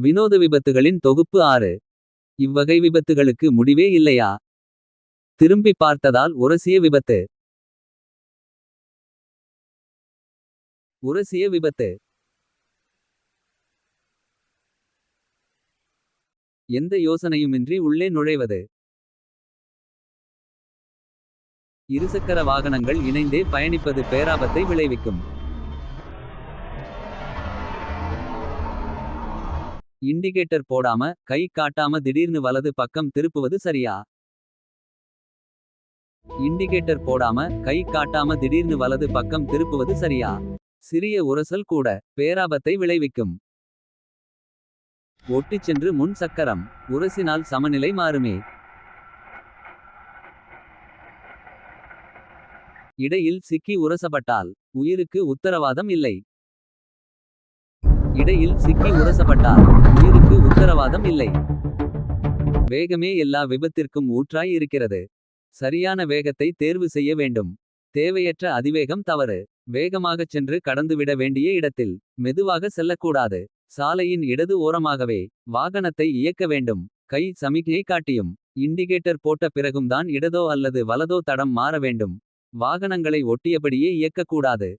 வினோத விபத்துகளின் தொகுப்பு ஆறு இவ்வகை விபத்துகளுக்கு முடிவே இல்லையா. திரும்பி பார்த்ததால் உரசிய விபத்து. உரசிய விபத்து. எந்த யோசனையுமின்றி உள்ளே நுழைவது. இருசக்கர வாகனங்கள் இணைந்தே பயணிப்பது பேராபத்தை விளைவிக்கும். இண்டிகேட்டர் போடாம கை காட்டாம திடீர்னு வலது பக்கம் திருப்புவது சரியா. இண்டிகேட்டர் போடாம கை காட்டாம திடீர்னு வலது பக்கம் திருப்புவது சரியா. சிறிய உரசல் கூட பேராபத்தை விளைவிக்கும். ஒட்டிச் சென்று முன் சக்கரம் உரசினால் சமநிலை மாறுமே. இடையில் சிக்கி உரசப்பட்டால் உயிருக்கு உத்தரவாதம் இல்லை. இடையில் சிக்கி உரசப்பட்டார் உயிருக்கு உத்தரவாதம் இல்லை. வேகமே எல்லா விபத்திற்கும் ஊற்றாய் இருக்கிறது. சரியான வேகத்தை தேர்வு செய்ய வேண்டும். தேவையற்ற அதிவேகம் தவறு. வேகமாகச் சென்று கடந்துவிட வேண்டிய இடத்தில். மெதுவாக செல்லக்கூடாது. சாலையின் இடது ஓரமாகவே வாகனத்தை இயக்க வேண்டும். கை சமிக்ஞை காட்டியும். இண்டிகேட்டர் போட்ட பிறகும்தான் இடதோ அல்லது வலதோ தடம் மாற வேண்டும். வாகனங்களை ஒட்டியபடியே இயக்கக்கூடாது.